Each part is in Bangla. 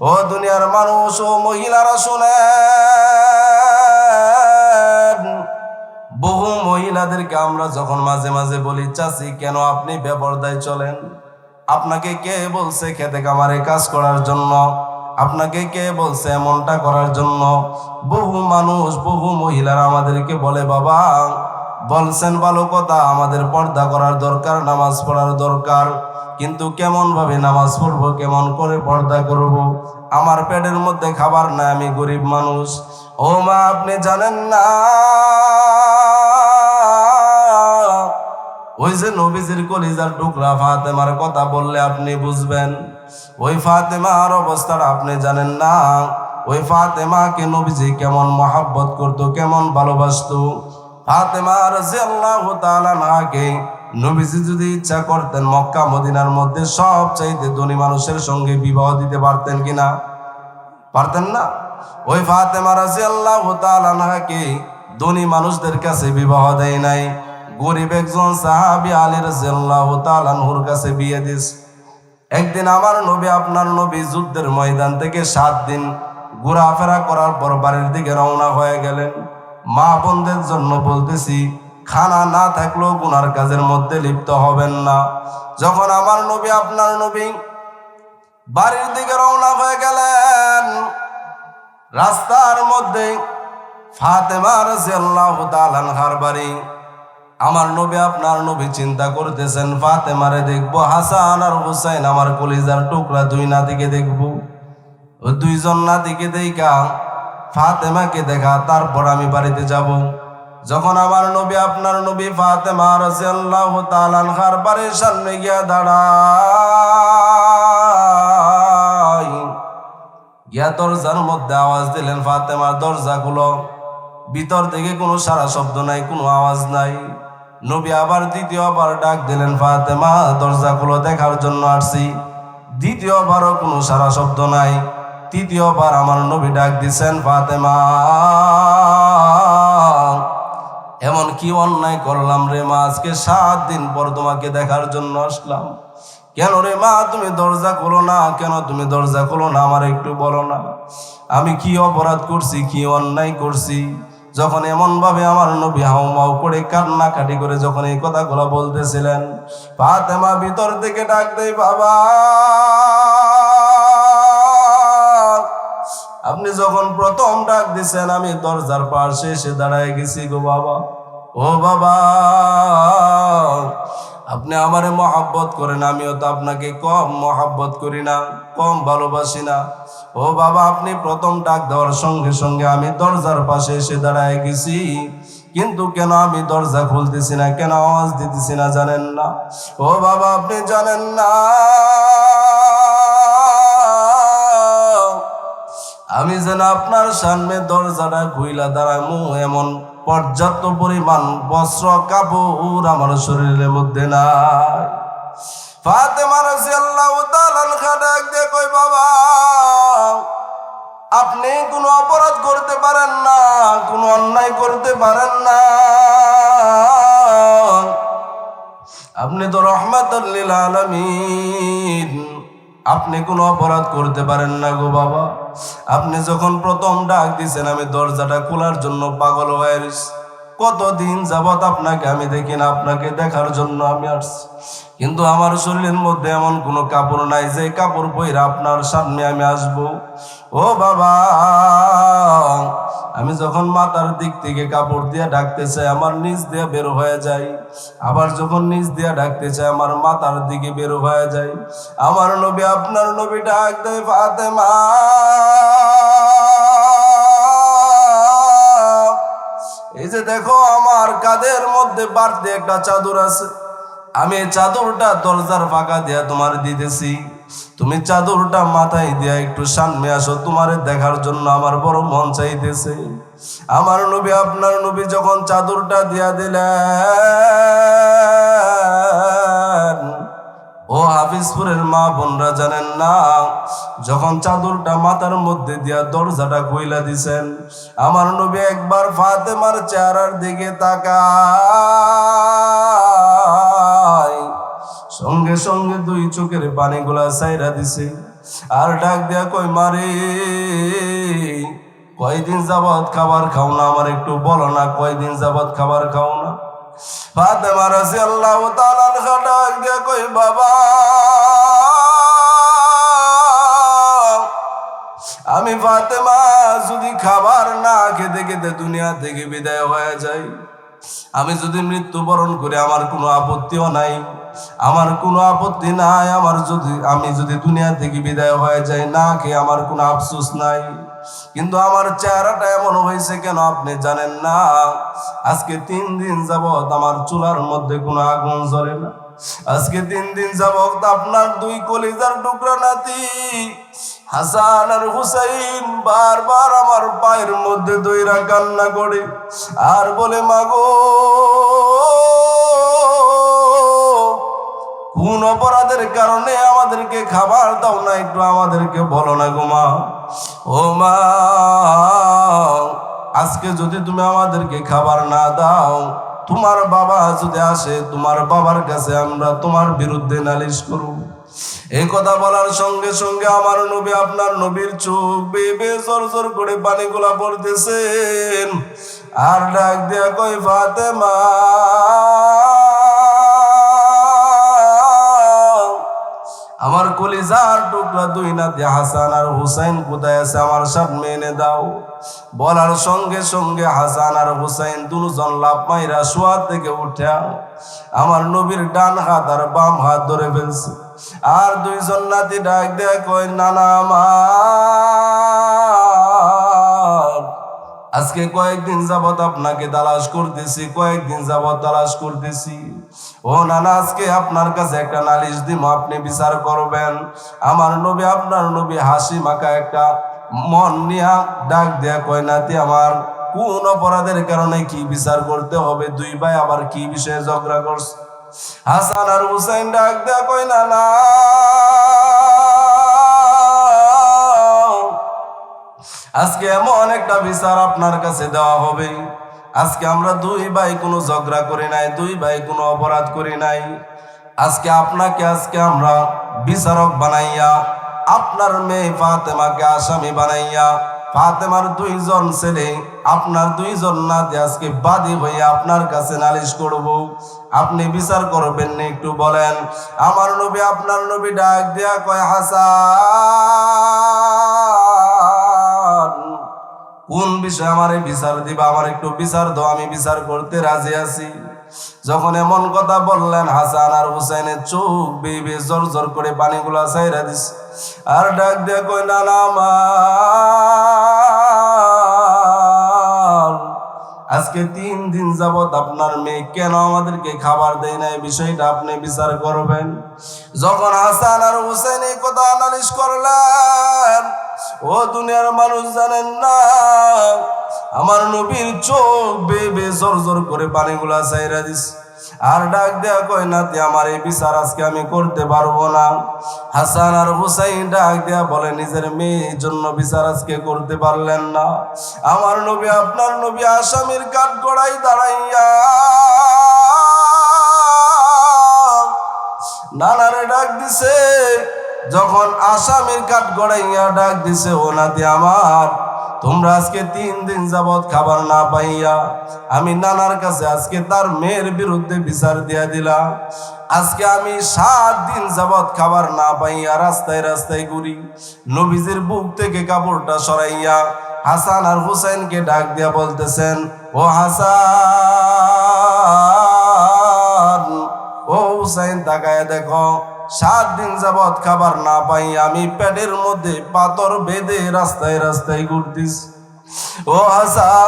ও দুনিয়ার মানুষ ও মহিলারা শোনেন। বহু মহিলাদেরকে আমরা যখন মাঝে মাঝে বলি, চাচি, কেন আপনি বেপরদায় চলেন? আপনাকে কে বলছে খেতে কামারে কাজ করার জন্য? আপনাকে কে বলছে এমনটা করার জন্য? বহু মানুষ, বহু মহিলারা আমাদেরকে বলে, বাবা বলছেন, ভালো কথা, আমাদের পর্দা করার দরকার, নামাজ পড়ার দরকার। কিন্তু কেমন ভাবে নামাজ পড়ব, কেমন করে পর্দা করব। আমার পেটের মধ্যে খাবার না আমি গরিব মানুষ। ও মা, আপনি জানেন না? ওই যে নবীজির কলিজার টুকরা ফাতেমার কথা বললে আপনি বুঝবেন। ওই ফাতেমার অবস্থাটা আপনি জানেন না। ওই ফাতেমাকে নবীজি কেমন মহাব্বত করতো, কেমন ভালোবাসতো। ফাতেমা রাদিয়াল্লাহু তাআলা নাকে নবীজি যদি ইচ্ছা করতেন মক্কা, মদিনার মধ্যে সব চাইতে ধনী মানুষের সঙ্গে বিবাহ দিতে পারতেন কিনা? পারতেন না? ওই ফাতেমা রাদিয়াল্লাহু তাআলা নাকে ধনী মানুষদের কাছে বিবাহ দেয় নাই। গরিব একজন সাহাবী আলী রাদিয়াল্লাহু তাআলা নূর কাছে বিয়ে দিস। একদিন আমার নবী আপনার নবী যুদ্ধের ময়দান থেকে সাত দিন ঘোরাফেরা করার পর বাড়ির দিকে রওনা হয়ে গেলেন। মা বোনদের জন্য বলতেছি, খানা না থাকলেও গুনার কাজের মধ্যে লিপ্ত হবেন না। যখন আমার নবী, আপনার নবী বাড়ির দিকে রওনা হয়ে গেলেন, রাস্তার মধ্যে ফাতেমার আনহার বাড়ি। আমার নবী, আপনার নবী চিন্তা করতেছেন, ফাতেমারে দেখব, হাসান আর হুসাইন আমার কলিজার টুকরা দুই নাতিকে দেখব। দুইজন নাতিকে দেখা ফাতেমাকে দেখা, তারপর আমি বাড়িতে যাব। যখন আমার নবী, আপনার নবী ফাতেমা রাদিয়াল্লাহু তাআলা আনহার বাড়ির সামনে গিয়া দাঁড়ায়, গিয়া দরজার মধ্যে আওয়াজ দিলেন, ফাতেমা, দরজা গুলো ভিতর থেকে কোনো সারা শব্দ নাই, কোনো আওয়াজ নাই। নবী আবার দ্বিতীয়বার ডাক দিলেন, ফাতেমা, দরজা খুলো, দেখার জন্য আসছি। দ্বিতীয়বারও কোনো সারা শব্দ নাই। তৃতীয়বার আমার নবী ডাক দিছেন, ফাতেমা, এমন কি অন্যায় করলাম রে মা? আজকে সাত দিন পর তোমাকে দেখার জন্য আসলাম। কেন রে মা? তুমি দরজা খোলো না। কেন তুমি দরজা খোলো না? আমার একটু বলো না। আমি কি অপরাধ করছি? কি অন্যায় করছি? যখন এমন ভাবে আমার নবী হাউমাউ করে কান্নাকাটি করে যখন এই কথাগুলো বলতেছিলেন, ফাতেমা, ভিতর থেকে ডাক দেয় বাবা। আপনি যখন প্রথম ডাক দিছেন, আমি দরজার পাশে এসে দাঁড়ায় গেছি গো বাবা। ও বাবা, আপনি আমারে মহাব্বত করেন, আমিও তো আপনাকে কম মহাব্বত করি না, কম ভালোবাসি না। ও বাবা, আপনি প্রথম ডাক দেওয়ার সঙ্গে সঙ্গে আমি দরজার পাশে এসে দাঁড়ায় গেছি। কিন্তু কেন আমি দরজা খুলতেছি না, কেন আওয়াজ দিতেছি না, জানেন না। ও বাবা, আপনি জানেন না আমি যেন আপনার সামনে দরজাটা খুইলা দাঁড়ামু এমন পর্যাপ্ত পরিমাণ বস্ত্র, কাপড় আমার শরীরের মধ্যে নাই। ফাতেমা রাদিয়াল্লাহু তাআলা ডাক দিয়ে কই বাবা, আপনি কোনো অপরাধ করতে পারেন না, কোনো অন্যায় করতে পারেন না। আপনি তো রহমাতুল্লিল আলামিন। আপনি কোনো অপরাধ করতে পারেন না গো বাবা আপনি যখন প্রথম ডাক দিছেন, আমি দরজাটা খোলার জন্য পাগল হয়ে। কতদিন যাবত আপনাকে আমি দেখি না, আপনাকে দেখার জন্য আমি আসছি। কিন্তু আমার শরীরের মধ্যে এমন কোনো কাপড় নাই, যে কাপড় পরে আপনার সামনে আমি আসব। ও বাবা, আমি যখন মাথার দিক থেকে কাপড় দিয়ে ডাকতে চাই, আমার নিচ দিয়ে বের হয়ে যায় আবার যখন নিচ দিয়ে ডাকতে চাই, আমার মাথার দিকে বের হয়ে যায় আমার নবী, আপনার নবী ডাক দেয় ফাতেমা। এই যে দেখো, আমার কাদের মধ্যে বাড়তে একটা চাদর আছে। আমি চাদরটা দরজার ফাঁকা দিয়া তোমার দিতেছি। তুমি চাদরটা মাথায় দিয়া একটু সামনে আসো, তোমার দেখার জন্য আমার বড় মন চাইতেছে। আমার নবী, আপনার নবী যখন চাদরটা দিয়া দিলেন হাফিজপুরের মা বোনরা জানেন না? যখন চাদরটা মাথার মধ্যে দিয়া দরজাটা কইলা দিছেন, আমার নবী একবার ফাতেমার চেহারার দিকে তাকায়। সঙ্গে সঙ্গে দুই চোখের পানিগুলা সাইরা দিছে আর ডাক দিয়া কই মারে কয়দিন যাবৎ খাবার খাও না? আমার একটু বলো না, কয়দিন যাবৎ খাবার খাও না? ফাতেমা রাদিয়াল্লাহু তাআলা ডাক দিয়া কই বাবা, আমি ফাতেমা, যদি খাবার না খেতে খেতে দুনিয়া থেকে বিদায় হয়ে যাই, আমি যদি মৃত্যুবরণ করি আমার কোনো আপত্তিও নাই, আমার কোনো আপত্তি নাই, আমার যদি, আমি যদি দুনিয়া থেকে বিদায় হয়ে যাই, না খেয়ে আমার কোনো আফসোস নাই। কিন্তু আমার চেহারাটা এমন হয়েছে কেন আপনি জানেন না? আজকে তিন দিন যাবৎ আমার চুলার মধ্যে কোনো আগুন জ্বলে না। আজকে তিন দিন যাবৎ আপনার দুই কলিজার টুকরা নাতি, হাসান আর হুসাইন বারবার আমার পায়ের মধ্যে দইরা কান্না করে আর বলে, মাগো, কোন অপরাধের কারণে আমাদেরকে খাবার দাও না, একটু আমাদেরকে বলো না গো মা। ও মা আজকে যদি তুমি আমাদেরকে খাবার না দাও, তোমার বাবা যদি আসে, তোমার বাবার কাছে আমরা তোমার বিরুদ্ধে নালিশ করব। এই কথা বলার সঙ্গে সঙ্গে আমার নবী আপনার নবীর চোখ বেবে জোর জোর করে পানিগুলা পড়তেছেন। আর ডাক দিয়া কই ফাতেমা আমার কলিজার টুকরা দুই নাতি হাসান আর হুসাইন কোথায় আছে আমার সামনে এনে দাও। বলার সঙ্গে সঙ্গে হাসান আর হুসাইন দুজন লাভ মাইরা শোয়া থেকে উঠে। আমার নবীর ডান হাত আর বাম হাত ধরে ফেলছে। আর দুইজন নাতি ডাক দেয় কয়, নানা আমার আজকে কয়েকদিন যাবৎ আপনাকে তালাশ করতেছি, কয়েকদিন যাবত তালাশ করতেছি। ও নানা, আজকে আপনার কাছে একটা নালিশ দিব আপনি বিচার করবেন। আমার নবী, আপনার নবী হাসি মাখা একটা মন নিয়া ডাক দেয়া কয়, নাতি, আমার কোন অপরাধের কারণে কি বিচার করতে হবে? দুই ভাই আবার কি বিষয়ে ঝগড়া করছে? হাসান আর হুসাইন ডাক দেয়া কয় না না আজকে এমন একটা বিচার আপনার কাছে দেওয়া হবে। আজকে আমরা দুই ভাই কোনো ঝগড়া করি নাই, দুই ভাই কোনো অপরাধ করি নাই। আজকে আপনাকে, আজকে আমরা বিচারক বানাইয়া, আপনার মেয়ে ফাতেমাকে আসামি বানাইয়া, ফাতেমার দুইজন ছেলে, আপনার দুইজন নাতি আজকে বাদী হইয়া আপনার কাছে নালিশ করব। আপনি বিচার করবেন না, একটু বলেন। আমার নবী, আপনার নবী ডাক দেয়া কয়, হাসান! কোন বিষয়ে আমারে বিচার দিবা? আমার একটু বিচার দাও, আমি বিচার করতে রাজি আছি। যখন এমন কথা বললেন, হাসান আর হুসাইনের চোখ বেবে জোর জোর করে পানিগুলা সাইরা দিস আর ডাক দিয়ে কই না না আজকে তিন দিন যাবৎ আপনার মেয়ে কেন আমাদেরকে খাবার দেয় না এই বিষয়টা আপনি বিচার করবেন। যখন হাসান আর হুসেন এই কথা নালিশ করলেন, ও দুনিয়ার মানুষ জানেন না, আমার নবীর চোখ বেবে জোর জোর করে পানিগুলা চাইরা দিস আর ডাক দেয়া কয় নাতি আমার এই বিচার আজকে আমি করতে পারব না। হাসান আর হুসাইন ডাক দেয়া বলে, নিজের মেয়ের জন্য বিচার আজকে করতে পারলেন না। আমার নবী, আপনার নবী আসামির কাঠ গড়াই দাঁড়াইয়া নানারে ডাক দিছে। যখন আসামির কাঠ গড়াইয়া ডাক দিছে, ও নাতি আমার তোমরা আজকে তিন দিন যাবৎ খাবার না পাইয়া আমি নানার কাছে আজকে তার মেয়ের বিরুদ্ধে বিচার দিয়া দিলাম। আজকে আমি সাত দিন যাবৎ খাবার না পাইয়া রাস্তায় রাস্তায় ঘুরি। নবীজির বুক থেকে কাপড়টা সরাইয়া হাসান আর হুসাইনকে ডাক দিয়া বলতেছেন, ও হাসান, ও হুসাইন, তাকায় দেখো সাত দিন যাবৎ খাবার না পাই, আমি পেটের মধ্যে পাথর বেঁধে রাস্তায় রাস্তায় ঘুরতিস ও হাসান,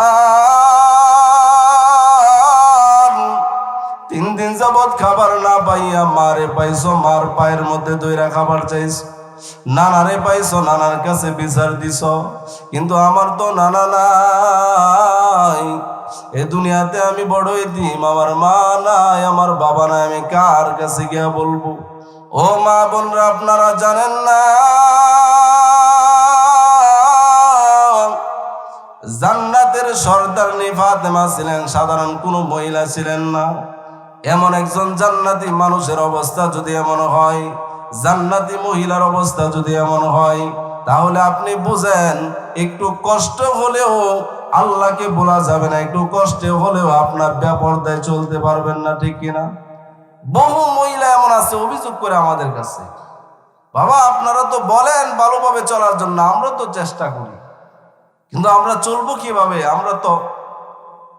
তিন দিন যাবৎ খাবার না পাইয়া মারে পাইছো, মার পায়ের মধ্যে দইরা খাবার চাইছ। নানারে পাইছো, নানার কাছে বিচার দিছ, কিন্তু আমার তো নানা নাই। এ দুনিয়াতে আমি বড় দিম আমার মা নাই, আমার বাবা নাই, আমি কার কাছে গিয়া বলব? ও মা বোনরা, আপনারা জানেন না? জান্নাতের সর্দার ফাতেমা ছিলেন, সাধারণ কোনো মহিলা ছিলেন না। এমন একজন জান্নাতি মানুষের অবস্থা যদি এমন হয়, জান্নাতি মহিলার অবস্থা যদি এমন হয়, তাহলে আপনি বুঝেন, একটু কষ্ট হলেও আল্লাহকে বলা যাবে না, একটু কষ্টে হলেও আপনার ব্যাপারদায় চলতে পারবেন না, ঠিক কিনা? বহু মহিলা এমন আছে, অভিযোগ করে আমাদের কাছে। বাবা, আপনারা তো বলেন ভালোভাবে চলার জন্য, আমরা তো চেষ্টা করি। কিন্তু আমরা চলবো কীভাবে? আমরা তো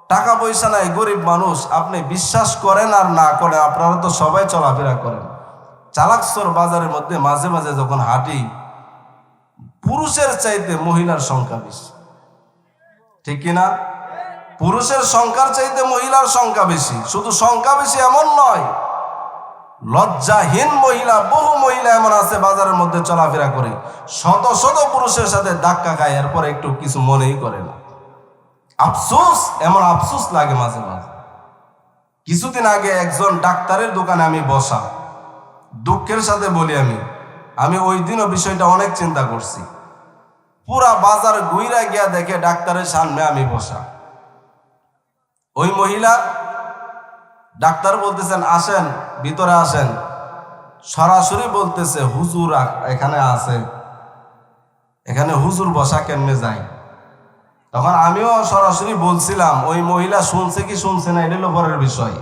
টাকা পয়সা নাই, গরিব মানুষ। আপনি বিশ্বাস করেন আর না করেন, আপনারা তো সবাই চলাফেরা করেন। চালাকসর বাজারের মধ্যে মাঝে মাঝে যখন হাঁটি, পুরুষের চাইতে মহিলার সংখ্যা বেশি। ঠিক কিনা পুরুষের সংখ্যার চাইতে মহিলার সংখ্যা বেশি। শুধু সংখ্যা বেশি এমন নয় লজ্জাহীন মহিলা, বহু মহিলা এমন আছে বাজারের মধ্যে চলাফেরা করে। শত শত পুরুষের সাথে ধাক্কা খায়, এরপর একটু কিছু মনেই করে না। আফসোস, এমন আফসোস লাগে মাঝে মাঝে। কিছুদিন আগে একজন ডাক্তারের দোকানে আমি বসা। দুঃখের সাথে বলি আমি আমি ওই দিনও বিষয়টা অনেক চিন্তা করছি। পুরা বাজার গুইরা গিয়া দেখে ডাক্তারের সামনে আমি বসা। ওই মহিলা ডাক্তার বলতেছেন, আসেন, ভিতরে আসেন। সরাসরি বলতেছে, হুজুর এখানে আছে। এখানে হুজুর বসা কেমনে যায়? তখন আমিও সরাসরি বলছিলাম, ওই মহিলা শুনছে কি শুনছে না, এটা পরের বিষয়।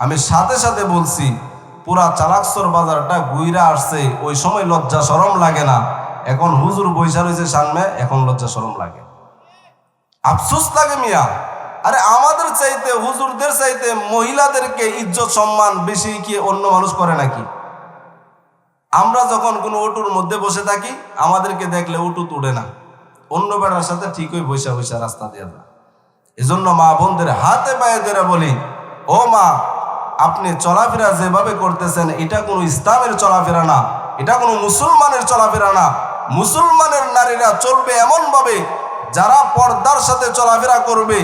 আমি সাথে সাথে বলছি, পুরা চালাকসর বাজারটা গুইরা আসছে, ওই সময় লজ্জা সরম লাগে না। এখন হুজুর বৈশা রয়েছে সামনে, এখন লজ্জা সরম লাগে। আফসোস লাগে মিয়া। আরে আমাদের চাইতে, হুজুরদের চাইতে মহিলাদেরকে ইজ্জত, সম্মান বেশি কি অন্য মানুষ করে নাকি? আমরা যখন কোনো অটুর মধ্যে বসে থাকি, আমাদেরকে দেখলে অটু তুড়ে না। অন্য বেড়ার সাথে ঠিকই বৈশা বৈশা রাস্তা দিয়ে যায়। এজন্য মা বোনদের হাতে পায়ে ধরে বলি, ও মা, আপনি চলাফেরা যেভাবে করতেছেন, এটা কোনো ইসলামের চলাফেরা না, এটা কোনো মুসলমানের চলাফেরা না। মুসলমানের নারীরা চলবে এমন ভাবে যারা পর্দার সাথে চলাফেরা করবে,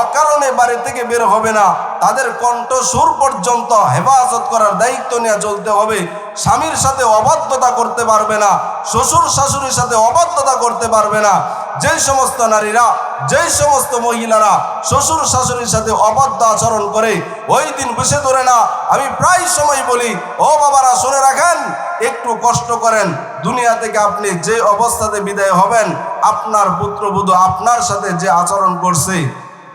অকারণে বাড়ি থেকে বের হবে না। তাদের কণ্ঠ সুর পর্যন্ত হেফাজত করার দায়িত্ব নিয়ে চলতে হবে। স্বামীর সাথে অবাধ্যতা করতে পারবে না, শ্বশুর শাশুড়ির সাথে অবাধ্যতা করতে পারবে না। যেই সমস্ত নারীরা, যেই সমস্ত মহিলারা শ্বশুর শাশুড়ির সাথে অবাধ্য আচরণ করে, ওই দিন বসে ধরে না। আমি প্রায় সময় বলি, ও বাবারা, শুনে রাখেন, একটু কষ্ট করেন। দুনিয়া থেকে আপনি যে অবস্থাতে বিদায় হবেন, আপনার পুত্রবধূ আপনার সাথে যে আচরণ করছে,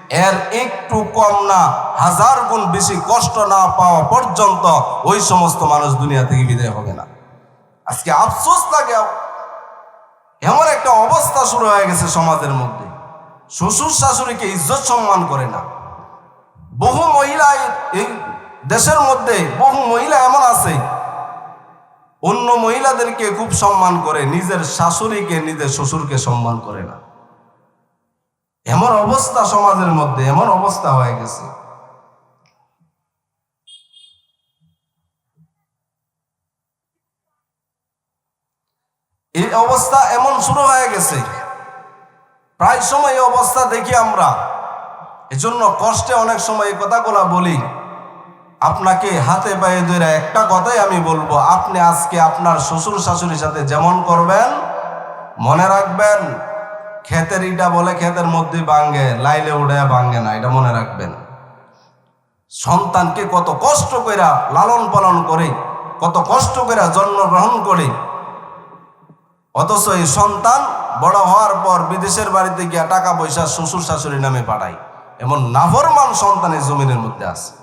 এর একটু কম না, হাজার গুণ বেশি কষ্ট না পাওয়া পর্যন্ত ওই সমস্ত মানুষ দুনিয়া থেকে বিদায় হবে না। আজকে আফসোস লাগে এমন একটা অবস্থা শুরু হয়ে গেছে সমাজের মধ্যে। শ্বশুর শাশুড়িকে ইজ্জত সম্মান করে না। বহু মহিলা এই- দেশের মধ্যে বহু মহিলা এমন আছে অন্য মহিলাদেরকে খুব সম্মান করে, নিজের শাশুড়িকে, নিজের শ্বশুরকে সম্মান করে না। এমন অবস্থা সমাজের মধ্যে, এমন অবস্থা হয়ে গেছে। এই অবস্থা এমন শুরু হয়ে গেছে। প্রায় সময় এই অবস্থা দেখি আমরা। এজন্য কষ্টে অনেক সময় এই কথাগুলা বলি। আপনাকে হাতে পায়ে ধরে একটা কথাই আমি বলব, আপনি আজকে আপনার শ্বশুর শাশুড়ির সাথে যেমন করবেন, মনে রাখবেন, ক্ষেতের ইটা বলে ক্ষেতের মধ্যে ভাঙ্গে, লাইলে উড়ে ভাঙ্গে না, এটা মনে রাখবেন। সন্তানকে কত কষ্ট কইরা লালন পালন করে, কত কষ্ট কইরা জন্মগ্রহণ করে। অথচ এই সন্তান বড় হওয়ার পর বিদেশের বাড়িতে গিয়া টাকা পয়সা শ্বশুর শাশুড়ি নামে পাঠায়। এমন নাফরমান সন্তানের জমিনের মধ্যে আছে।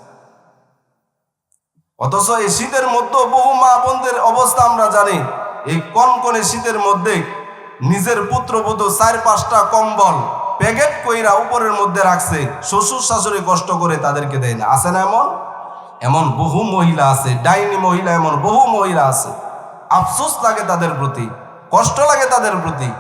অথচ এই শীতের মধ্যে বহু মা বোনদের অবস্থা আমরা জানি। এই কনকনে শীতের মধ্যে নিজের পুত্রবধূ চার পাঁচটা কম্বল, প্যাকেট কইরা উপরের মধ্যে রাখছে। শ্বশুর শাশুড়ি কষ্ট করে তাদেরকে দেয় না। আছে না এমন? এমন বহু মহিলা আছে, ডাইনি মহিলা, এমন বহু মহিলা আছে। আফসোস লাগে তাদের প্রতি, কষ্ট লাগে তাদের প্রতি।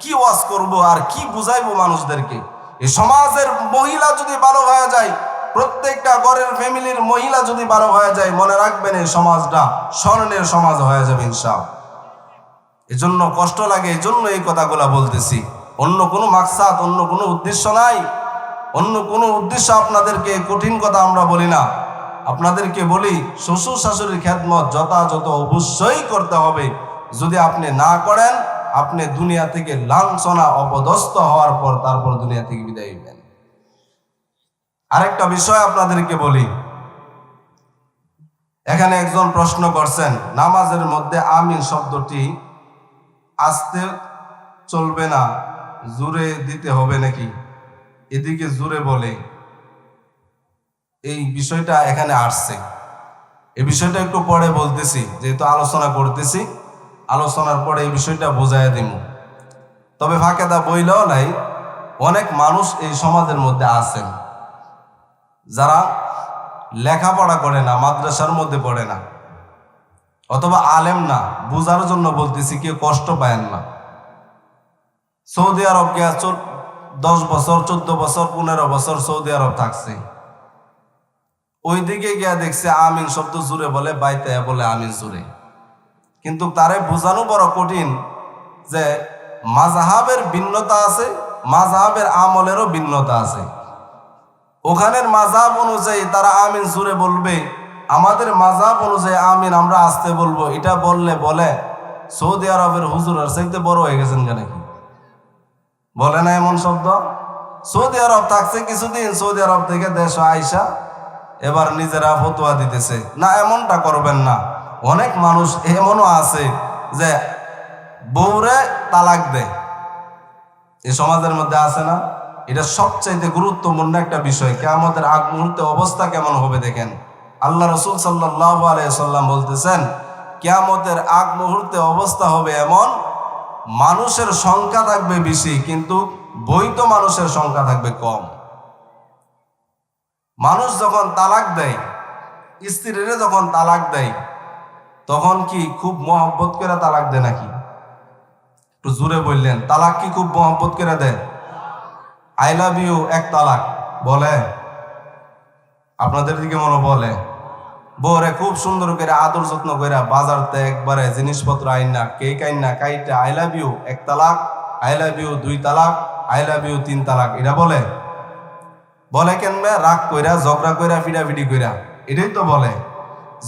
কি ওয়াজ করব আর কি বুঝাইবো মানুষদেরকে? এই সমাজের মহিলা যদি ভালো হয়ে যায় প্রত্যেকটা ঘরের ফ্যামিলির মহিলা যদি বারো হয়ে যায়, মনে রাখবেন এই সমাজটা স্বর্ণের সমাজ হয়ে যাবে ইনশাল এজন্য কষ্ট লাগে এই জন্য এই কথাগুলা বলতেছি। অন্য কোনো মাকসাদ, অন্য কোনো উদ্দেশ্য নাই। অন্য কোনো উদ্দেশ্য আপনাদেরকে কঠিন কথা আমরা বলি না। আপনাদেরকে বলি, শ্বশুর শাশুড়ির খ্যাতমত যথাযথ অবশ্যই করতে হবে। যদি আপনি না করেন, আপনি দুনিয়া থেকে লাঞ্ছনা, অপদস্থ হওয়ার পর তারপর দুনিয়া থেকে বিদায় হইবেন। আরেকটা বিষয় আপনাদেরকে বলি। এখানে একজন প্রশ্ন করছেন, নামাজের মধ্যে আমিন শব্দটি আসতে চলবে না, জুড়ে দিতে হবে নাকি? এদিকে জুড়ে বলে, এই বিষয়টা এখানে আসছে। এই বিষয়টা একটু পরে বলতেছি, যেহেতু আলোচনা করতেছি, আলোচনার পরে এই বিষয়টা বোঝাই দিব তবে ফাঁকেদা বইলেও নাই, অনেক মানুষ এই সমাজের মধ্যে আছেন। যারা লেখাপড়া করে না, মাদ্রাসার মধ্যে পড়ে না, অথবা আলেম না, বুঝার জন্য বলতেছি কেউ কষ্ট পায়েন না। সৌদি আরব গিয়া দশ বছর, চোদ্দ বছর, পনেরো বছর সৌদি আরব থাকছে। ওইদিকে গিয়া দেখছে আমিন শব্দ জুড়ে বলে, বাইতে বলে আমিন জুড়ে। কিন্তু তারে বোঝানো বড় কঠিন যে মাজাহাবের ভিন্নতা আছে মাজাহাবের আমলেরও ভিন্নতা আছে। ওখানের মাজাব অনুযায়ী তারা আমিন জুড়ে বলবে, আমাদের মাজাব অনুযায়ী আমিন আমরা আসতে বলব। এটা বললে বলে, সৌদি আরবের হুজুর আর চাইতে বড় হয়ে গেছেন কেন কি? বলে না এমন শব্দ। সৌদি আরব থাকছে কিছুদিন, সৌদি আরব থেকে দেশ আইসা এবার নিজেরা ফতোয়া দিতেছে। না, এমনটা করবেন না। অনেক মানুষ এমনও আছে যে বউরে তালাক দেয়। এই সমাজের মধ্যে আছে না? এটা সবচাইতে গুরুত্বপূর্ণ একটা বিষয়। কেমতের আগ মুহূর্তে অবস্থা কেমন হবে দেখেন। আল্লাহ রসুল সাল্লাহ আলাইসাল্লাম বলতেছেন, কেয়ামতের আগ মুহূর্তে অবস্থা হবে এমন, মানুষের সংখ্যা থাকবে বেশি, কিন্তু বৈধ মানুষের সংখ্যা থাকবে কম। মানুষ যখন তালাক দেয়, স্ত্রীরে যখন তালাক দেয়, তখন কি খুব মহব্বত করে তালাক দেয় নাকি? একটু জুড়ে বললেন, তালাক কি খুব মহব্বত করে দেয়? আই লাভ ইউ এক তালাক। বলে আপনাদের দিকে মনে বলে। বউরে খুব সুন্দর করে আদর যত্ন করে বাজারতে একবারে জিনিসপত্র আইন না, কেক আইন না, কাইটা আই লাভ ইউ এক তালাক আই লাভ ইউ দুই তালাক আই লাভ ইউ তিন তালাক। এটা বলে। বলে কেন রাগ কইরা, ঝগড়া কইরা, ফিডাফিডি কইরা। এটাই তো বলে।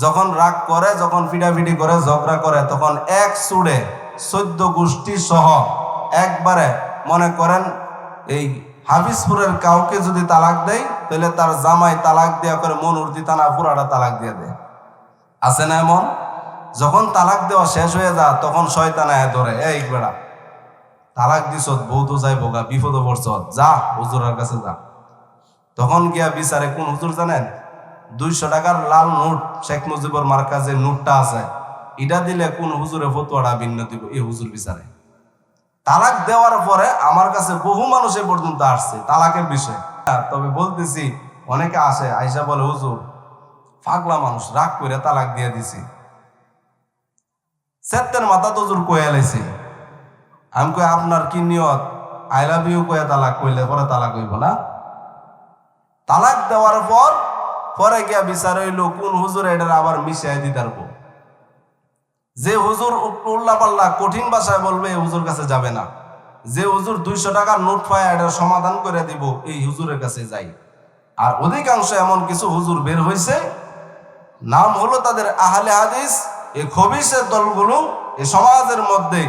যখন রাগ করে, যখন ফিডাফিডি করে, ঝগড়া করে, তখন এক সুড়ে চোদ্দ গোষ্ঠী সহ একবারে মনে করেন এই হাফিজপুরের কাউকে যদি তালাক দেয়, তাহলে তার জামাই তালাক দেওয়া করে মন উর্দি তানা পুরাটা তালাক দিয়ে দেয়। আছে না এমন? যখন তালাক দেওয়া শেষ হয়ে যা তখন শয়তানা ধরে, এই বেড়া, তালাক দিস বউ তো যাই বোগা বিপদ পড়ছ, যা, হুজুরের কাছে যা। তখন গিয়া বিচারে, কোন হুজুর জানেন? দুইশো টাকার লাল নোট, শেখ মুজিবুর মার্কা যে নোটটা আছে। এটা দিলে কোন হুজুরে ফতুয়াটা ভিন্ন দিব, এই হুজুর বিচারে। তালাক দেওয়ার পরে আমার কাছে বহু মানুষ এ পর্যন্ত আসছে তালাকের বিষয়ে। তবে বলতেছি, অনেকে আসে, আইসা বলে, হুজুর ফাগলা মানুষ, রাগ করে তালাক দিয়ে দিছি। সেত্তের মাথা তো হুজুর কয়ে লাইছে। আমি কই, আপনার কি নিয়ত? আই লাভ ইউ কয়ে তালাক কইলে পরে তালাক হইব না? তালাক দেওয়ার পর, পরে গিয়া বিচার হইল, কোন হুজুর এটার আবার মিশাই দিতে পারব? যে হুজুর উল্লা পাল্লা কঠিন ভাষায় বলবে, এই হুজুর কাছে যাবে না। যে হুজুর দুইশো টাকার নোট পায় এটার সমাধান করে দিব, এই হুজুরের কাছে যাই। আর অধিকাংশ এমন কিছু হুজুর বের হয়েছে নাম হলো তাদের আহলে হাদিস এই খবিসের দলগুলো এই সমাজের মধ্যে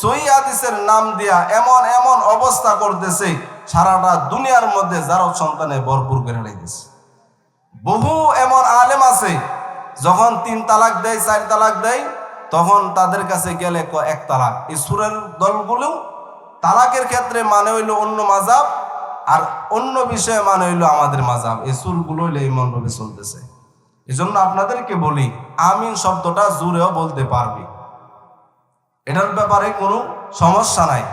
সই হাদিসের নাম দিয়া এমন এমন অবস্থা করতেছে, সারাটা দুনিয়ার মধ্যে যারা সন্তানে ভরপুর করে রেখেছে। বহু এমন আলেম আছে, যখন তিন তালাক দেয়, চার তালাক দেয় তখন তাদের কাছে গেলে এক তালাক। এই সুরের দলগুলো তালাকের ক্ষেত্রে মানে হইল অন্য মাজাব, আর অন্য বিষয়ে মানে হইল আমাদের মাজাব। এই সুরগুলো হইলে এমনভাবে চলতেছে। এই জন্য আপনাদেরকে বলি, আমিন শব্দটা জুড়েও বলতে পারবি। এটার ব্যাপারে কোনো সমস্যা নাই।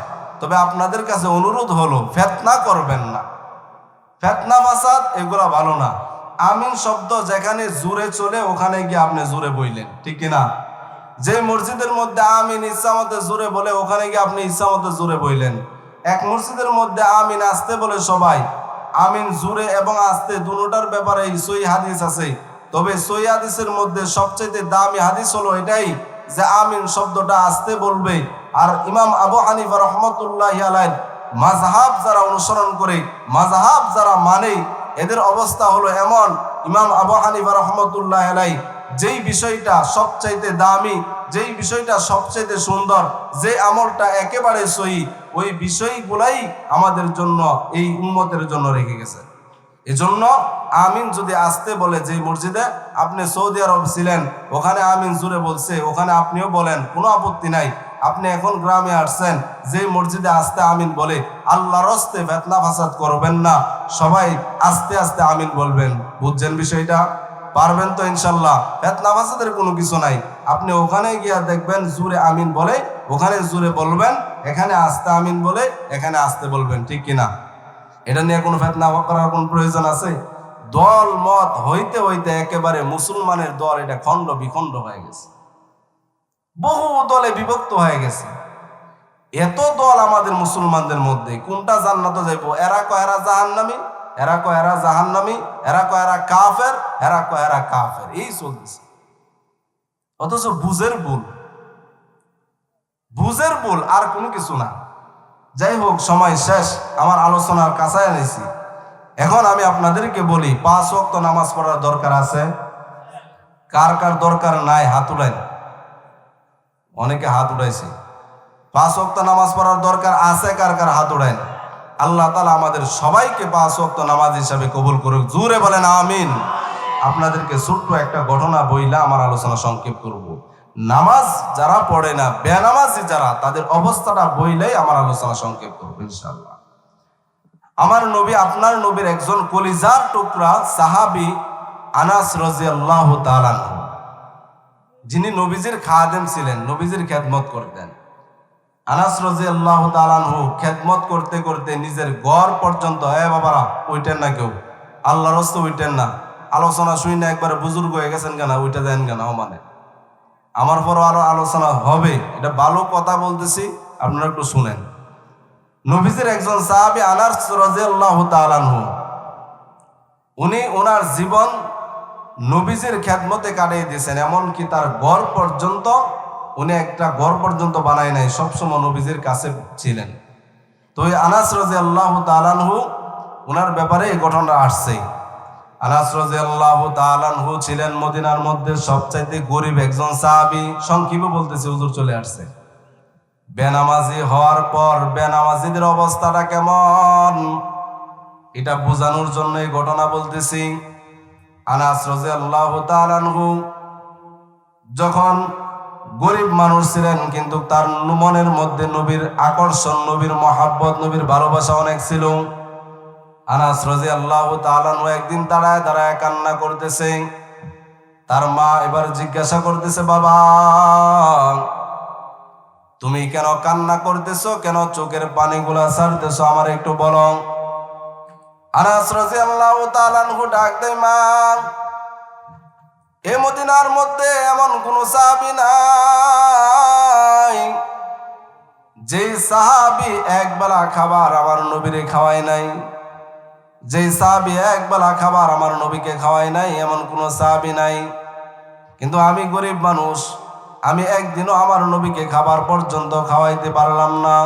তবে আপনাদের কাছে অনুরোধ হলো, ফেতনা করবেন না। ফেতনা ফাসাদ এগুলা ভালো না। আমিন শব্দ যেখানে জুড়ে চলে, ওখানে গিয়ে আপনি জুড়ে বইলেন। ঠিক কিনা? যে মসজিদের মধ্যে আমিন ইচ্ছা মতো জুড়ে বলে, ওখানে গিয়ে আপনি ইচ্ছা মতো জুড়ে বইলেন এক মসজিদের মধ্যে আমিন আসতে বলে সবাই, আমিন জুড়ে এবং আসতে দুটার ব্যাপারে সই হাদিস আছে। তবে সই হাদিসের মধ্যে সবচেয়ে দামি হাদিস হলো এটাই যে আমিন শব্দটা আসতে বলবে। আর ইমাম আবু হানিফা রহমতুল্লাহ আলাই মাঝহাব যারা অনুসরণ করে মাঝহাব যারা মানে এদের অবস্থা হলো এমন ইমাম আবু হানিফা রহমতুল্লাহ আলাই যেই বিষয়টা সবচাইতে দামি, যেই বিষয়টা সবচাইতে সুন্দর, যে আমলটা একেবারে সহি, ওই বিষয়গুলাই আমাদের জন্য, এই উন্মতের জন্য রেখে গেছে। এজন্য আমিন যদি আসতে বলে যে মসজিদে আপনি সৌদি আরব ছিলেন, ওখানে আমিন জুড়ে বলছে, ওখানে আপনিও বলেন, কোনো আপত্তি নাই। আপনি এখন গ্রামে আসছেন, যে মসজিদে আসতে আমিন বলে, আল্লাহর হস্তে ফেতনা ফাসাদ করবেন না। সবাই আস্তে আস্তে আমিন বলবেন। বুঝছেন বিষয়টা? পারবেন তো ইনশাল্লাহ। ফেতনা ফাসাদের কোনো কিছু নাই। আপনি ওখানে গিয়া দেখবেন জুরে আমিন বলে, ওখানে জুরে বলবেন, এখানে আসতে আমিন বলে, এখানে আসতে বলবেন। ঠিক কিনা এটা নিয়ে কোনো ফেতনা করার কোন প্রয়োজন আছে? দল মত হইতে হইতে একেবারে মুসলমানের দল এটা খণ্ড বিখণ্ড হয়ে গেছে। বহু দলে বিভক্ত হয়ে গেছে। এত দল আমাদের মুসলমানদের মধ্যে, কোনটা জান্নাতে যাইব? এরা কয় এরা জাহান্নামি? এরা কয় এরা জাহান্নামি? এরা কয় এরা কাফের? এরা কয় এরা কাফের? এই চলতেছে। অথচ বুঝের ভুল। বুঝের ভুল আর কোনো কিছু না। যাই হোক, সময় শেষ। আমার আলোচনার কাছায় এনেছি এখন আমি আপনাদেরকে বলি, পাঁচ ওয়াক্ত নামাজ পড়ার দরকার আছে। কার কার দরকার নাই, হাত উঠাইন অনেকে হাত উঠাইছে। পাঁচ ওয়াক্ত নামাজ পড়ার দরকার আছে, কার কার হাত উঠাইন আল্লাহ তালা আমাদের সবাইকে পাঁচ ওয়াক্ত নামাজ হিসাবে কবুল করুক। জুড়ে বলেন, আমিন। আপনাদেরকে ছোট্ট একটা ঘটনা বইলা আমার আলোচনা সংক্ষেপ করব। নামাজ যারা পড়ে না, বেনামাজি যারা, তাদের অবস্থাটা বইলেই আমার আলোচনা সংক্ষেপ করব ইনশাল্লাহ আমার নবী, আপনার নবীর একজন কলিজার টুকরা সাহাবি আনাস রাজি আল্লাহ যিনি নবীজির খাদেম ছিলেন, নবীজির খেদমত করতেন। আনাস রাজি আল্লাহ তালানহু খেদমত করতে করতে নিজের গড় পর্যন্ত, এ বাবারা উইটেন না কেউ। আল্লাহ রস্ত উইটেন না। আলোচনা শুই না, একবারে বুজুর্গ হয়ে গেছেন কেন? ওইটা দেন কেন মানে আমার পরও আরও আলোচনা হবে। এটা ভালো কথা বলতেছি, আপনারা একটু শুনেন। নবীজির একজন সাহাবি আনাস রাজিয়াল্লাহু তাআলাহু উনি ওনার জীবন নবীজির খেদমতে কাটিয়ে দিয়েছেন। এমনকি তার ঘর পর্যন্ত, উনি একটা ঘর পর্যন্ত বানায় নাই, সবসময় নবীজির কাছে ছিলেন। তো ওই আনাস রাজিয়াল্লাহু তাআলাহু ওনার ব্যাপারে এই ঘটনা আসছে। আনাস রাজিয়াল্লাহু তাআলাহু ছিলেন মদিনার মধ্যে সবচাইতে গরিব একজন সাহাবী। সংক্ষেপে বলতেছে, হুজুর চলে আসছে। বেনামাজি হওয়ার পর বেনামাজিদের অবস্থাটা কেমন? এটা বোঝানোর জন্য এই ঘটনা বলতেছি। আনাস রাজিয়াল্লাহু তাআলাহু যখন গরিব মানুষ ছিলেন, কিন্তু তার মনের মধ্যে নবীর আকর্ষণ, নবীর মহাব্বত, নবীর ভালোবাসা অনেক ছিল। আনাস রাজি আল্লাহ তালানু একদিন দাঁড়ায় দাঁড়ায় কান্না করতেছে। তার মা এবার জিজ্ঞাসা করতেছে, বাবা, তুমি কেন কান্না করতেছো? কেন চোখের পানিগুলা ছাড়তেছো? আমার একটু বলো। আনাস রাজি আল্লাহ তালানহু ডাক দেয়, মা, এ মদিনার মধ্যে এমন কোন সাহাবি নাই যে সাহাবি একবেলা খাবার আমার নবীরে খাওয়ায় নাই যে সাহাবি একবেলা খাবার আমার নবীকে খাওয়াই নাই, এমন কোনো সাহাবি নাই। কিন্তু আমি গরিব মানুষ, আমি একদিনও আমার নবীকে খাবার পর্যন্ত খাওয়াইতে পারলাম না।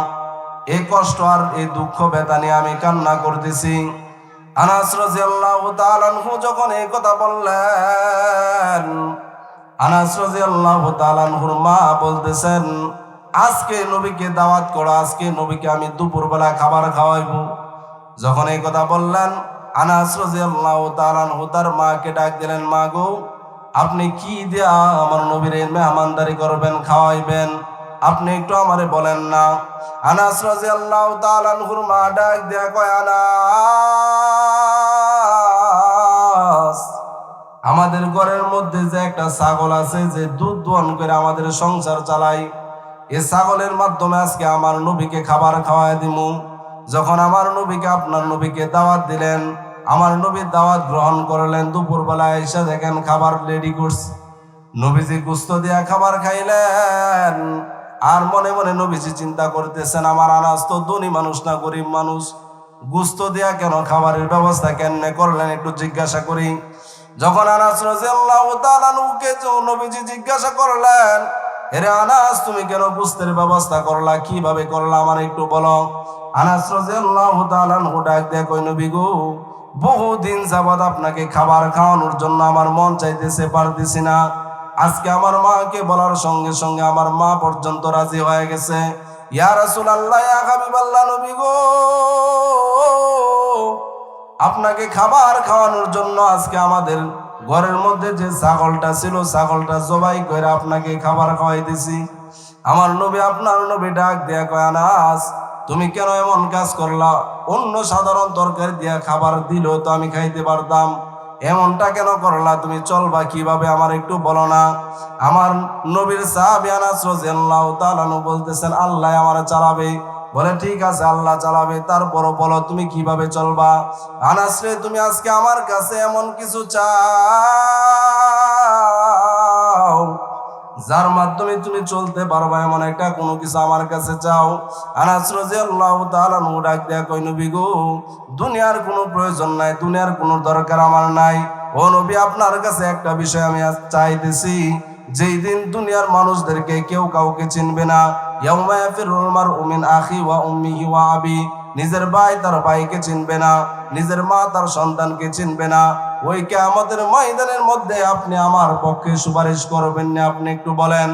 এই কষ্ট আর এই দুঃখ ব্যথা নিয়ে আমি কান্না করতেছি। আনাস রাজিয়াল্লাহু তাআলাহু যখন এই কথা বললেন, আনাস রাজিয়াল্লাহু তাআলাহুর মা বলতেছেন, আজকে নবীকে দাওয়াত করো, আজকে নবীকে আমি দুপুরবেলা খাবার খাওয়াইবো। যখন এই কথা বললেন, আনাস রাজিয়াল্লাহু তাআলাহু তার মাকে ডাক দিলেন, মা গো, আপনি কি দিয়া আমার নবীর মেহমানদারি করবেন, খাওয়াইবেন? আপনি একটু আমারে বলেন না। আনাস রাজিয়াল্লাহু তাআলাহুর মা ডাক দেয়া কয়, আনাস! আমাদের ঘরের মধ্যে যে একটা ছাগল আছে, যে দুধ দোহন করে আমাদের সংসার চালাই এই ছাগলের মাধ্যমে আজকে আমার নবীকে খাবার খাওয়াই দিমু। যখন আমার নবীকে, আপনার নবীকে দাওয়াত দিলেন, আমার নবীর দাওয়াত গ্রহণ করলেন, দুপুরবেলা এসে দেখেন খাবার রেডি করছে। নবীজি গুস্ত দিয়া খাবার খাইলেন, আর মনে মনে নবীজি চিন্তা করতেছেন, আমার আনাজ তো ধনী মানুষ না গরিব মানুষ। গুস্ত দিয়া কেন খাবারের ব্যবস্থা কেন করলেন একটু জিজ্ঞাসা করি। যখন আনাস রাজিয়াল্লাহু তাআলা নুকে নবীজি জিজ্ঞাসা করলেন এরে আনাস, তুমি কেন গুস্তের ব্যবস্থা করলা? কীভাবে করলা? আমার একটু বলো। আনাস রাদিয়াল্লাহু তাআলা ডাক দিয়ে কই নবী গো, বহুদিন যাবৎ আপনাকে খাবার খাওয়ানোর জন্য আমার মন চাইতেছে, পারতেছি না। আজকে আমার মাকে বলার সঙ্গে সঙ্গে আমার মা পর্যন্ত রাজি হয়ে গেছে। ইয়া রাসূলুল্লাহ, ইয়া হাবিবাল্লাহ, নবী গো আপনাকে খাবার খাওয়ানোর জন্য আজকে আমাদের ঘরের মধ্যে যে ছাগলটা ছিল, ছাগলটা জবাই করে আপনাকে খাবার খাওয়াইতেছি আমার নবী আপনার নবী ডাক দেয়া কয়, আনাস, তুমি কেন এমন কাজ করলা? অন্য সাধারণ তরকারি দিয়া খাবার দিলেও তো আমি খাইতে পারতাম। এমনটা কেন করলা? তুমি চলবা কীভাবে? আমার একটু বলো না। আমার নবীর সাহাবী আনাস রাদিয়াল্লাহু তাআলা বলতেছেন, আল্লাহ আমার চালাবে। বলে, ঠিক আছে, আল্লাহ চালাবে। তারপরও বলো, তুমি কীভাবে চলবা? আনাস রে, তুমি আজকে আমার কাছে এমন কিছু চাও, যার মাধ্যমে তুমি চলতে পারবা। এমন একটা কোনো কিছু আমার কাছে চাও। আনাস রাদিয়াল্লাহু তাআলা নু ডাক দেয়া কই নবী গো, দুনিয়ার কোনো প্রয়োজন নাই, দুনিয়ার কোনো দরকার আমার নাই। ও নবী, আপনার কাছে একটা বিষয় আমি চাইতেছি। যেই দিন দুনিয়ার মানুষদেরকে কেউ কাউকে চিনবে না নিজের ভাই তার ভাইকে চিনবে না, নিজের মা তার সন্তানকে চিনবে না। ওই আমাদের ময়দানের মধ্যে আপনি আমার পক্ষে সুপারিশ করবেন না, আপনি একটু বলেন।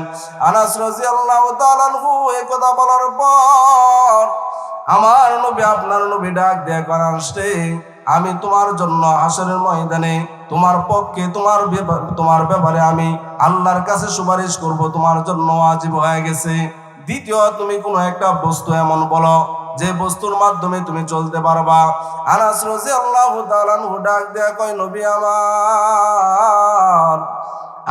আনাস এই কথা বলার পর আমার নবী আপনার নবী ডাক দেয়া করার আমি তোমার জন্য হাসরের ময়দানে তোমার পক্ষে, তোমার তোমার ব্যাপারে আমি আল্লাহর কাছে সুপারিশ করব, তোমার জন্য আজীব হয়ে গেছে। দ্বিতীয়, তুমি কোনো একটা বস্তু এমন বলো, যে বস্তুর মাধ্যমে তুমি চলতে পারবা। আনাস তাআলা আনহু ডাক দেয়া কয়, নবী আমার,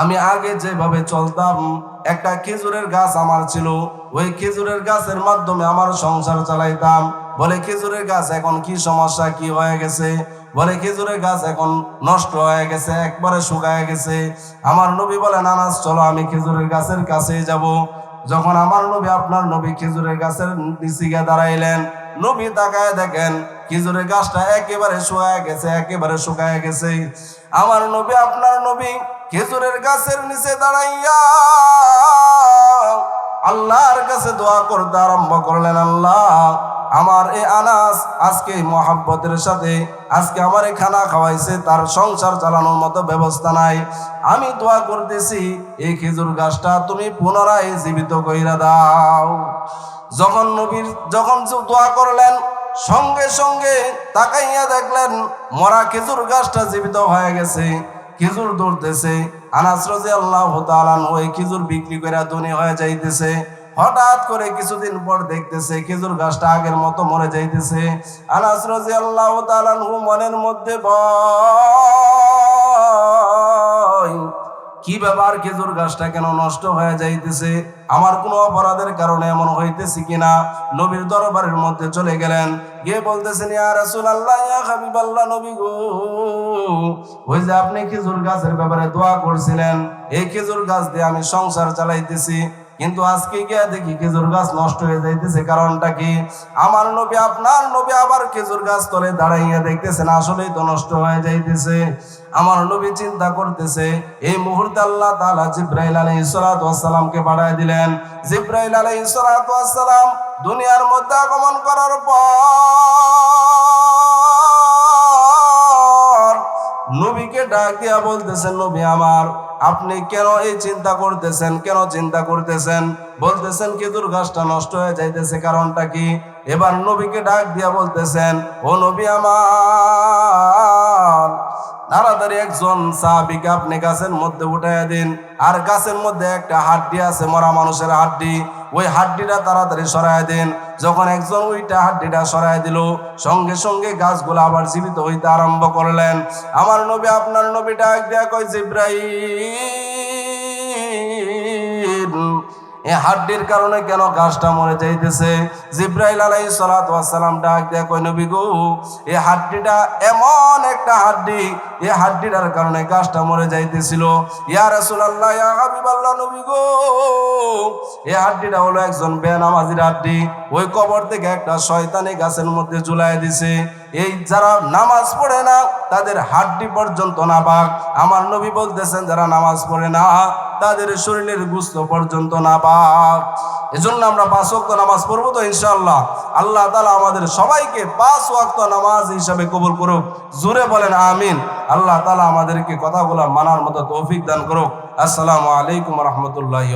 আমি আগে যেভাবে চলতাম, একটা খেজুরের গাছ আমার ছিল। ওই খেজুরের গাছের মাধ্যমে আমার সংসার চালাইতাম। বলে, খেজুরের গাছ এখন কি সমস্যা? কি হয়ে গেছে? বলে, খেজুরের গাছ এখন নষ্ট হয়ে গেছে, একবারে শুকায় গেছে। আমার নবী বলে নানাস চলো, আমি খেজুরের গাছের কাছে যাব। যখন আমার নবী, আপনার নবী খেজুরের গাছের নিচে গিয়ে দাঁড়াইলেন, নবী তাকায় দেখেন, খেজুরের গাছটা একেবারে শুকায় গেছে, একেবারে শুকায় গেছে। আমার নবী, আপনার নবী খেজুরের গাছের নিচে দাঁড়াইয়া আল্লাহর কাছে দোয়া করতে আরম্ভ করলেন, আল্লাহ আমার এ আনাস আজকে মহাব্বতের সাথে, আজকে আমার খানা খাওয়াইছে, তার সংসার চালানোর মতো ব্যবস্থা নাই। আমি দোয়া করতেছি এই খেজুর গাছটা তুমি পুনরায় জীবিত কইরা দাও। যখন নবীর, যখন দোয়া করলেন, সঙ্গে সঙ্গে তাকাইয়া দেখলেন, মরা খেজুর গাছটা জীবিত হয়ে গেছে, খেজুর ধরতেছে। আনাস রাদিয়াল্লাহু তাআলা ওই খেজুর বিক্রি করে ধনী হয়ে যাইতেছে। হঠাৎ করে কিছুদিন পর দেখতেছে খেজুর গাছটা আগের মতো মরে যাইতেছে। আনাস রাদিয়াল্লাহু তাআলা মনের মধ্যে ভয়, কি ব্যাপার খেজুর গাছটা কেন নষ্ট হয়ে যাইতেছে? আমার কোনো অপরাধের কারণে এমন হইতেছে কিনা? নবীর দরবারের মধ্যে চলে গেলেন। গিয়ে বলতেছেন, ইয়া রাসূলুল্লাহ, ইয়া হাবিবাল্লাহ, নবী গো। ওই যে আপনি খেজুর গাছের ব্যাপারে দোয়া করছিলেন, এই খেজুর গাছ দিয়ে আমি সংসার চালাইতেছি। কিন্তু আজকে গিয়া দেখি খেজুর গাছ নষ্ট হয়ে যাইতেছে। কারণটা কি? আমার নবী, আপনার নবী আবার খেজুর গাছ তলে দাঁড়াইয়া দেখতেছেন, আসলেই তো নষ্ট হয়ে যাইতেছে। আমার নবী চিন্তা করতেছে, এই মুহূর্তে আল্লাহ তাআলা জিব্রাইল আলাইহিস সালাতু সালামকে পাঠিয়ে দিলেন। জিব্রাইল আলাইহিস সালাতু সালাম দুনিয়ার মধ্যে আগমন করার পর নবীকে ডাক দিয়া বলতেছেন, নবী আমার, আপনি কেন এই চিন্তা করতেছেন? কেন চিন্তা করতেছেন? বলতেছেন খেজুর গাছটা নষ্ট হয়ে যাইতেছে, কারণটা কি? এবার নবীকে ডাক দিয়া বলতেছেন, ও নবী আমার, তাড়াতাড়ি একজন সাহাবিকে আপনি গাছের মধ্যে উঠাইয়া দিন। আর গাছের মধ্যে একটা হাড্ডি আছে, মরা মানুষের হাড্ডি। ওই হাড্ডিটা তাড়াতাড়ি সরাই দেন। যখন একজন ওইটা হাড্ডিটা সরাই দিল, সঙ্গে সঙ্গে গাছগুলো আবার জীবিত হইতে আরম্ভ করলেন। আমার নবী, আপনার নবীটা এক দেয়া কয়, জিব্রাইল এই হাড্ডির কারণে কেন গাছটা মরে যাইতেছে? জিব্রাইল আলাই সালাম ডাক দেয়া কই নবী গো এই হাড্ডিটা এমন একটা হাড্ডি এই হাড্ডিটার কারণে গাছটা মরে যাইতেছিল। ইয়া রাসূলুল্লাহ, ইয়া হাবিবাল্লাহ, নবী গো এই হাড্ডিটা হলো একজন বেনামাজির হাড্ডি। ওই কবর থেকে একটা শয়তানি গাছের মধ্যে ঝুলাই দিছে। এই যারা নামাজ পড়ে না, তাদের হাড্ডি পর্যন্ত না পাক আমার নবী বলতেছেন, যারা নামাজ পড়ে না, তাদের শরীরের গুস্ত পর্যন্ত না পাক এজন্য আমরা পাঁচ ওয়াক্ত নামাজ পড়ব তো ইনশাআল্লাহ। আল্লাহ তালা আমাদের সবাইকে পাঁচ ওয়াক্ত নামাজ হিসাবে কবুল করুক। জুড়ে বলেন, আমিন। আল্লাহ তালা আমাদেরকে কথাগুলো মানার মতো তৌফিক দান করুক। আসসালামু আলাইকুম রহমতুল্লাহি